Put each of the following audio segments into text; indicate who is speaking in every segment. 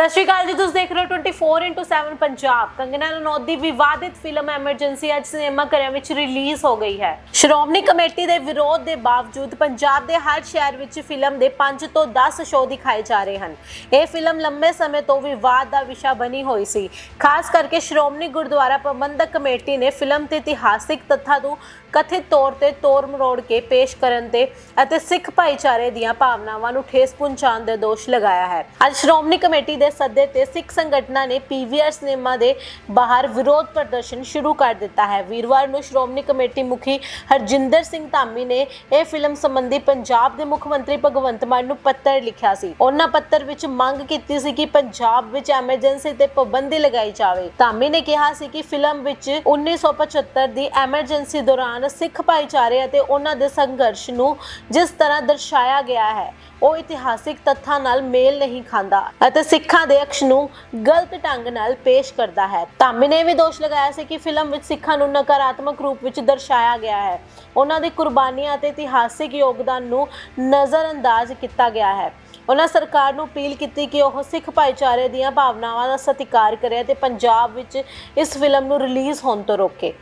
Speaker 1: ਸਤਿ ਸ਼੍ਰੀ ਅਕਾਲ ਜੀ, ਤੁਸੀਂ ਦੇਖ ਰਹੇ ਹੋ 24x7 ਪੰਜਾਬ। ਕੰਗਨਾ ਰਣੌਤ ਦੀ ਵਿਵਾਦਿਤ ਫਿਲਮ ਐਮਰਜੈਂਸੀ ਅੱਜ ਸਿਨੇਮਾ ਘਰਾਂ ਵਿੱਚ ਰਿਲੀਜ਼ ਹੋ ਗਈ ਹੈ। ਸ਼੍ਰੋਮਣੀ ਕਮੇਟੀ ਦੇ ਵਿਰੋਧ ਦੇ ਬਾਵਜੂਦ ਪੰਜਾਬ ਦੇ ਹਰ ਸ਼ਹਿਰ ਵਿੱਚ ਫਿਲਮ ਦੇ 5 ਤੋਂ 10 ਸ਼ੋਅ ਦਿਖਾਏ ਜਾ ਰਹੇ ਹਨ। ਇਹ ਫਿਲਮ ਲੰਬੇ ਸਮੇਂ ਤੋਂ ਵਿਵਾਦ ਦਾ ਵਿਸ਼ਾ ਬਣੀ ਹੋਈ ਸੀ। ਖਾਸ ਕਰਕੇ ਸ਼੍ਰੋਮਣੀ ਗੁਰਦੁਆਰਾ ਪ੍ਰਬੰਧਕ ਕਮੇਟੀ ਨੇ ਫਿਲਮ ਤੇ ਇਤਿਹਾਸਿਕ ਤੱਥਾਂ ਨੂੰ ਕਥਿਤ ਤੌਰ ਤੇ ਤੋੜ ਮਰੋੜ ਕੇ ਪੇਸ਼ ਕਰਨ ਤੇ ਅਤੇ ਸਿੱਖ ਭਾਈਚਾਰੇ ਦੀਆਂ ਭਾਵਨਾਵਾਂ ਨੂੰ ਠੇਸ ਪਹੁੰਚਾਉਣ ਦੇ ਦੋਸ਼ ਲਗਾਇਆ ਹੈ। ਅੱਜ ਸ਼੍ਰੋਮਣੀ ਕਮੇਟੀ ਦੇ ਸੱਦੇ ਤੇ ਸਿੱਖ ਸੰਗਠਨਾਂ ਨੇ ਪੀਵੀਆਰ ਸਿਨੇਮਾ ਦੇ ਬਾਹਰ ਵਿਰੋਧ ਪ੍ਰਦਰਸ਼ਨ ਸ਼ੁਰੂ ਕਰ ਦਿੱਤਾ ਹੈ। ਵੀਰਵਾਰ ਨੂੰ ਸ਼੍ਰੋਮਣੀ ਕਮੇਟੀ ਮੁਖੀ ਹਰਜਿੰਦਰ ਸਿੰਘ ਧਾਮੀ ਨੇ ਇਹ ਫਿਲਮ ਸੰਬੰਧੀ ਪੰਜਾਬ ਦੇ ਮੁੱਖ ਮੰਤਰੀ ਭਗਵੰਤ ਮਾਨ ਨੂੰ ਪੱਤਰ ਲਿਖਿਆ ਸੀ। ਉਹਨਾਂ ਪੱਤਰ ਵਿੱਚ ਮੰਗ ਕੀਤੀ ਸੀ ਕਿ ਪੰਜਾਬ ਵਿੱਚ ਐਮਰਜੈਂਸੀ ਤੇ ਪਾਬੰਦੀ ਲਗਾਈ ਜਾਵੇ। ਧਾਮੀ ਨੇ ਕਿਹਾ ਸੀ ਕਿ ਫਿਲਮ ਵਿੱਚ 1975 ਦੀ ਐਮਰਜੈਂਸੀ ਦੌਰਾਨ ਸਿੱਖ ਭਾਈਚਾਰੇ ਅਤੇ ਉਹਨਾਂ ਦੇ ਸੰਘਰਸ਼ ਨੂੰ ਜਿਸ ਤਰ੍ਹਾਂ ਦਰਸਾਇਆ ਗਿਆ ਹੈ, ਉਹ ਇਤਿਹਾਸਿਕ ਤੱਥਾਂ ਨਾਲ ਮੇਲ ਨਹੀਂ ਖਾਂਦਾ ਅਤੇ ਸਿੱਖਾਂ ਦੇ ਅਕਸ਼ ਨੂੰ ਗਲਤ ਢੰਗ ਨਾਲ ਪੇਸ਼ ਕਰਦਾ ਹੈ। ਧਾਮੀ ਨੇ ਵੀ ਦੋਸ਼ ਲਗਾਇਆ ਸੀ ਕਿ ਫਿਲਮ ਵਿੱਚ ਸਿੱਖਾਂ ਨੂੰ ਨਕਾਰਾਤਮਕ ਰੂਪ ਵਿੱਚ ਦਰਸਾਇਆ ਗਿਆ ਹੈ। ਉਹਨਾਂ ਦੀ ਕੁਰਬਾਨੀਆਂ ਅਤੇ ਇਤਿਹਾਸਿਕ ਯੋਗਦਾਨ ਨੂੰ ਨਜ਼ਰਅੰਦਾਜ਼ ਕੀਤਾ ਗਿਆ ਹੈ। ਉਹਨਾਂ ਸਰਕਾਰ ਨੂੰ ਅਪੀਲ ਕੀਤੀ ਕਿ ਉਹ ਸਿੱਖ ਭਾਈਚਾਰੇ ਦੀਆਂ ਭਾਵਨਾਵਾਂ ਦਾ ਸਤਿਕਾਰ ਕਰੇ ਅਤੇ ਪੰਜਾਬ ਵਿੱਚ ਇਸ ਫਿਲਮ ਨੂੰ ਰਿਲੀਜ਼ ਹੋਣ ਤੋਂ ਰੋਕੇ।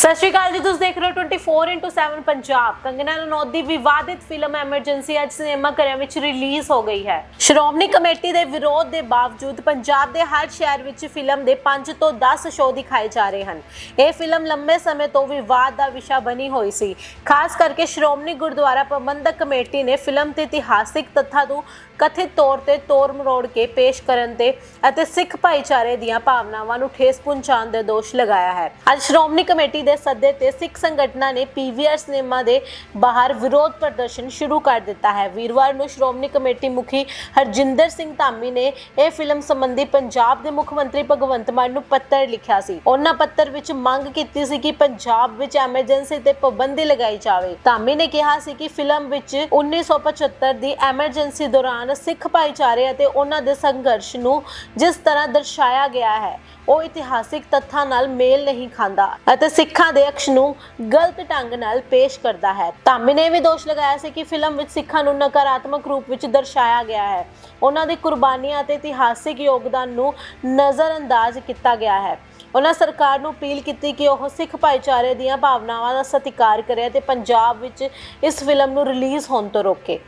Speaker 1: ਸਤਿ ਸ਼੍ਰੀ ਅਕਾਲ ਜੀ, ਤੁਸੀਂ ਦੇਖ ਰਹੇ ਹੋ 24x7 ਪੰਜਾਬ। ਕੰਗਨਾ ਰਣੌਤ ਦੀ ਵਿਵਾਦਿਤ ਫਿਲਮ ਐਮਰਜੈਂਸੀ ਅੱਜ ਸਿਨੇਮਾ ਘਰਾਂ ਵਿੱਚ ਰਿਲੀਜ਼ ਹੋ ਗਈ ਹੈ। ਸ਼੍ਰੋਮਣੀ ਕਮੇਟੀ ਦੇ ਵਿਰੋਧ ਦੇ ਬਾਵਜੂਦ ਪੰਜਾਬ ਦੇ ਹਰ ਸ਼ਹਿਰ ਵਿੱਚ ਫਿਲਮ ਦੇ 5 ਤੋਂ 10 ਸ਼ੋਅ ਦਿਖਾਏ ਜਾ ਰਹੇ ਹਨ। ਇਹ ਫਿਲਮ ਲੰਬੇ ਸਮੇਂ ਤੋਂ ਵਿਵਾਦ ਦਾ ਵਿਸ਼ਾ ਬਣੀ ਹੋਈ ਸੀ। ਖਾਸ ਕਰਕੇ ਸ਼੍ਰੋਮਣੀ ਗੁਰਦੁਆਰਾ ਪ੍ਰਬੰਧਕ ਕਮੇਟੀ ਨੇ ਫਿਲਮ ਤੇ ਇਤਿਹਾਸਿਕ ਤੱਥਾਂ ਨੂੰ ਕਥਿਤ ਤੌਰ ਤੇ ਤੋੜ ਮਰੋੜ ਕੇ ਪੇਸ਼ ਕਰਨ ਤੇ ਅਤੇ ਸਿੱਖ ਭਾਈਚਾਰੇ ਦੀਆਂ ਭਾਵਨਾਵਾਂ ਨੂੰ ਠੇਸ ਪਹੁੰਚਾਉਣ ਦੇ ਦੋਸ਼ ਲਗਾਇਆ ਹੈ। ਅੱਜ ਸ਼੍ਰੋਮਣੀ ਕਮੇਟੀ ਦੇ ਸੱਦੇ ਤੇ ਸਿੱਖ ਸੰਗਠਨਾਂ ਨੇ ਪੀਵੀਆਰ ਸਿਨੇਮਾ ਦੇ ਬਾਹਰ ਵਿਰੋਧ ਪ੍ਰਦਰਸ਼ਨ ਸ਼ੁਰੂ ਕਰ ਦਿੱਤਾ ਹੈ। ਵੀਰਵਾਰ ਨੂੰ ਸ਼੍ਰੋਮਣੀ ਕਮੇਟੀ ਮੁਖੀ ਹਰਜਿੰਦਰ ਸਿੰਘ ਧਾਮੀ ਨੇ ਇਹ ਫਿਲਮ ਸੰਬੰਧੀ ਪੰਜਾਬ ਦੇ ਮੁੱਖ ਮੰਤਰੀ ਭਗਵੰਤ ਮਾਨ ਨੂੰ ਪੱਤਰ ਲਿਖਿਆ ਸੀ। ਉਹਨਾਂ ਪੱਤਰ ਵਿੱਚ ਮੰਗ ਕੀਤੀ ਸੀ ਕਿ ਪੰਜਾਬ ਵਿੱਚ ਐਮਰਜੈਂਸੀ ਤੇ ਪਾਬੰਦੀ ਲਗਾਈ ਜਾਵੇ। ਧਾਮੀ ਨੇ ਕਿਹਾ ਸੀ ਕਿ ਫਿਲਮ ਵਿੱਚ 1975 ਦੀ ਐਮਰਜੈਂਸੀ ਦੌਰਾਨ ਸਿੱਖ ਭਾਈਚਾਰੇ ਅਤੇ ਉਹਨਾਂ ਦੇ ਸੰਘਰਸ਼ ਨੂੰ ਜਿਸ ਤਰ੍ਹਾਂ ਦਰਸਾਇਆ ਗਿਆ ਹੈ ਉਹ ਇਤਿਹਾਸਿਕ ਤੱਥਾਂ ਨਾਲ ਮੇਲ ਨਹੀਂ ਖਾਂਦਾ ਅਤੇ ਸਿੱਖਾਂ ਦੇ ਅਕਸ਼ ਨੂੰ ਗਲਤ ਢੰਗ ਨਾਲ ਪੇਸ਼ ਕਰਦਾ ਹੈ। ਧਾਮੀ ਨੇ ਵੀ ਦੋਸ਼ ਲਗਾਇਆ ਸੀ ਕਿ ਫਿਲਮ ਵਿੱਚ ਸਿੱਖਾਂ ਨੂੰ ਨਕਾਰਾਤਮਕ ਰੂਪ ਵਿੱਚ ਦਰਸਾਇਆ ਗਿਆ ਹੈ। ਉਹਨਾਂ ਦੀ ਕੁਰਬਾਨੀਆਂ ਅਤੇ ਇਤਿਹਾਸਿਕ ਯੋਗਦਾਨ ਨੂੰ ਨਜ਼ਰਅੰਦਾਜ਼ ਕੀਤਾ ਗਿਆ ਹੈ। ਉਹਨਾਂ ਸਰਕਾਰ ਨੂੰ ਅਪੀਲ ਕੀਤੀ ਕਿ ਉਹ ਸਿੱਖ ਭਾਈਚਾਰੇ ਦੀਆਂ ਭਾਵਨਾਵਾਂ ਦਾ ਸਤਿਕਾਰ ਕਰੇ ਅਤੇ ਪੰਜਾਬ ਵਿੱਚ ਇਸ ਫਿਲਮ ਨੂੰ ਰਿਲੀਜ਼ ਹੋਣ ਤੋਂ ਰੋਕੇ।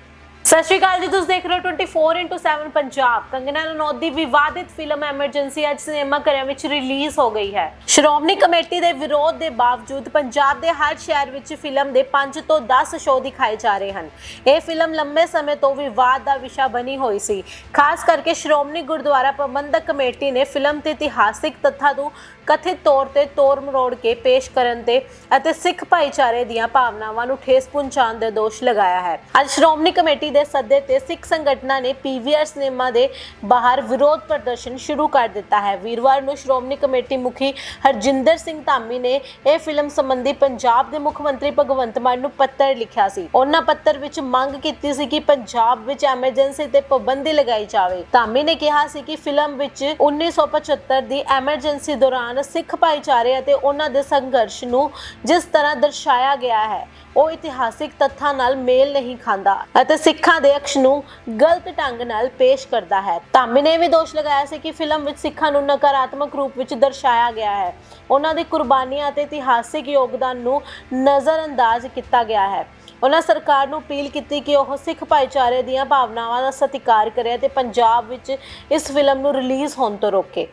Speaker 1: ਸਤਿ ਸ਼੍ਰੀ ਅਕਾਲ ਜੀ, ਤੁਸੀਂ ਦੇਖ ਰਹੇ ਹੋ 24x7 ਪੰਜਾਬ। ਕੰਗਨਾ ਰਣੌਤ ਦੀ ਵਿਵਾਦਿਤ ਫਿਲਮ ਐਮਰਜੈਂਸੀ ਅੱਜ ਸਿਨੇਮਾ ਘਰਾਂ ਵਿੱਚ ਰਿਲੀਜ਼ ਹੋ ਗਈ ਹੈ। ਸ਼੍ਰੋਮਣੀ ਕਮੇਟੀ ਦੇ ਵਿਰੋਧ ਦੇ ਬਾਵਜੂਦ ਪੰਜਾਬ ਦੇ ਹਰ ਸ਼ਹਿਰ ਵਿੱਚ ਫਿਲਮ ਦੇ 5 ਤੋਂ 10 ਸ਼ੋਅ ਦਿਖਾਏ ਜਾ ਰਹੇ ਹਨ। ਇਹ ਫਿਲਮ ਲੰਬੇ ਸਮੇਂ ਤੋਂ ਵਿਵਾਦ ਦਾ ਵਿਸ਼ਾ ਬਣੀ ਹੋਈ ਸੀ। ਖਾਸ ਕਰਕੇ ਸ਼੍ਰੋਮਣੀ ਗੁਰਦੁਆਰਾ ਪ੍ਰਬੰਧਕ ਕਮੇਟੀ ਨੇ ਫਿਲਮ ਤੇ ਇਤਿਹਾਸਿਕ ਤੱਥਾਂ ਨੂੰ ਕਥਿਤ ਤੌਰ ਤੇ ਤੋੜ ਮਰੋੜ ਕੇ ਪੇਸ਼ ਕਰਨ ਤੇ ਅਤੇ ਸਿੱਖ ਭਾਈਚਾਰੇ ਦੀਆਂ ਭਾਵਨਾਵਾਂ ਨੂੰ ਠੇਸ ਪਹੁੰਚਾਉਣ ਦੇ ਦੋਸ਼ ਲਗਾਇਆ ਹੈ। ਅੱਜ ਸ਼੍ਰੋਮਣੀ ਕਮੇਟੀ ਦੇ ਸੱਦੇ ਤੇ ਸਿੱਖ ਸੰਗਠਨਾਂ ਨੇ ਪੀਵੀਆਰ ਸਿਨੇਮਾ ਦੇ ਬਾਹਰ ਵਿਰੋਧ ਪ੍ਰਦਰਸ਼ਨ ਸ਼ੁਰੂ ਕਰ ਦਿੱਤਾ ਹੈ। ਵੀਰਵਾਰ ਨੂੰ ਸ਼੍ਰੋਮਣੀ ਕਮੇਟੀ ਮੁਖੀ ਹਰਜਿੰਦਰ ਸਿੰਘ ਧਾਮੀ ਨੇ ਇਹ ਫਿਲਮ ਸੰਬੰਧੀ ਪੰਜਾਬ ਦੇ ਮੁੱਖ ਮੰਤਰੀ ਭਗਵੰਤ ਮਾਨ ਨੂੰ ਪੱਤਰ ਲਿਖਿਆ ਸੀ। ਉਹਨਾਂ ਪੱਤਰ ਵਿੱਚ ਮੰਗ ਕੀਤੀ ਸੀ ਕਿ ਪੰਜਾਬ ਵਿੱਚ ਐਮਰਜੈਂਸੀ ਤੇ ਪਾਬੰਦੀ ਲਗਾਈ ਜਾਵੇ। ਧਾਮੀ ਨੇ ਕਿਹਾ ਸੀ ਕਿ ਫਿਲਮ ਵਿੱਚ 1975 ਦੀ ਐਮਰਜੈਂਸੀ ਦੌਰਾਨ ਸਿੱਖ ਭਾਈਚਾਰੇ ਅਤੇ ਉਹਨਾਂ ਦੇ ਸੰਘਰਸ਼ ਨੂੰ ਜਿਸ ਤਰ੍ਹਾਂ ਦਰਸਾਇਆ ਗਿਆ ਹੈ ਉਹ ਇਤਿਹਾਸਿਕ ਤੱਥਾਂ ਨਾਲ ਮੇਲ ਨਹੀਂ ਖਾਂਦਾ ਅਤੇ ਸਿੱਖਾਂ ਦੇ ਅਕਸ਼ ਨੂੰ ਗਲਤ ਢੰਗ ਨਾਲ ਪੇਸ਼ ਕਰਦਾ ਹੈ। ਧਾਮੀ ਨੇ ਵੀ ਦੋਸ਼ ਲਗਾਇਆ ਸੀ ਕਿ ਫਿਲਮ ਵਿੱਚ ਸਿੱਖਾਂ ਨੂੰ ਨਕਾਰਾਤਮਕ ਰੂਪ ਵਿੱਚ ਦਰਸਾਇਆ ਗਿਆ ਹੈ। ਉਹਨਾਂ ਦੀ ਕੁਰਬਾਨੀਆਂ ਅਤੇ ਇਤਿਹਾਸਿਕ ਯੋਗਦਾਨ ਨੂੰ ਨਜ਼ਰਅੰਦਾਜ਼ ਕੀਤਾ ਗਿਆ ਹੈ। ਉਹਨਾਂ ਸਰਕਾਰ ਨੂੰ ਅਪੀਲ ਕੀਤੀ ਕਿ ਉਹ ਸਿੱਖ ਭਾਈਚਾਰੇ ਦੀਆਂ ਭਾਵਨਾਵਾਂ ਦਾ ਸਤਿਕਾਰ ਕਰੇ ਅਤੇ ਪੰਜਾਬ ਵਿੱਚ ਇਸ ਫਿਲਮ ਨੂੰ ਰਿਲੀਜ਼ ਹੋਣ ਤੋਂ ਰੋਕੇ।